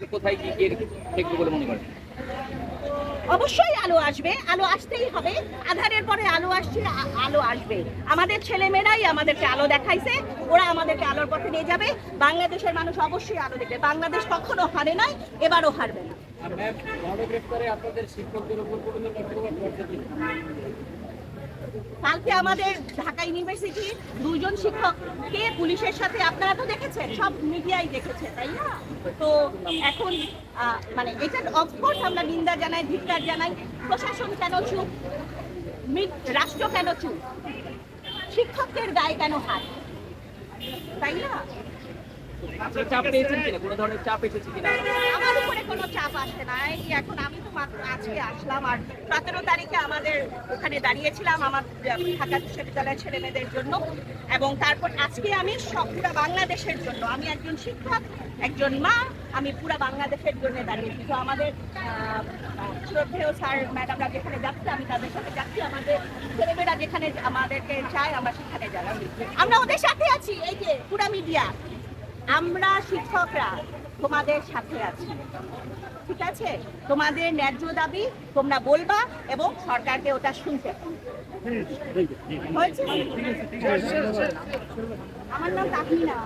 কোথায় কি গিয়ে বলে মনে করেন? অবশ্যই আলো আসবে আলো আসতেই হবে। আধারের পরে আলো আসছে আলো আসবে। আমাদের ছেলেমেয়েরাই আমাদেরকে আলো দেখাইছে ওরা আমাদেরকে আলোর পথে নিয়ে যাবে। বাংলাদেশের মানুষ অবশ্যই আলো দেখবে। বাংলাদেশ কখনো হারে নাই এবারও হারবে না। কালকে আমাদের ঢাকা ইউনিভার্সিটি দুজন শিক্ষককে পুলিশের সাথে আপনারা তো দেখেছেন সব মিডিয়াই দেখেছে তাই না? তো এখন মানে এটা অফকোর্স আমরা নিন্দা জানাই ধিক্কার জানাই প্রশাসন কেন চুপ? রাষ্ট্র কেন চুপ? শিক্ষকদের গায়ে কেন হাত? তাই না? চাপ পেয়েছেন কিনা? কোনো ধরনের চাপ এসেছে কিনা? কোনো চাপ আসছে না। এই এখন আমি তো মাত্র আজকে আসলাম আর সতেরো তারিখে আমাদের ওখানে দাঁড়িয়েছিলাম আমার ঢাকা বিশ্ববিদ্যালয়ের ছেলে মেয়েদের জন্য। এবং তারপর আজকে আমি সব পুরা বাংলাদেশের জন্য, আমি একজন শিক্ষক, একজন মা, আমি পুরা বাংলাদেশের জন্য দাঁড়িয়েছি। তো আমাদের শ্রদ্ধেয় স্যার, ম্যাডামরা যেখানে যাচ্ছে, আমি তাদের সাথে যাচ্ছি। আমাদের ছেলেমেয়েরা যেখানে আমাদেরকে চায়, আমরা সেখানে যাচ্ছি। আমরা ওদের সাথে আছি, এই যে পুরা মিডিয়া। আমরা শিক্ষকরা তোমাদের সাথে আছি। ঠিক আছে? তোমাদের ন্যায্য দাবি তোমরা বলবা এবং সরকারকে ওটা শুনতে হয়েছে? আমার নাম তাহমিনা।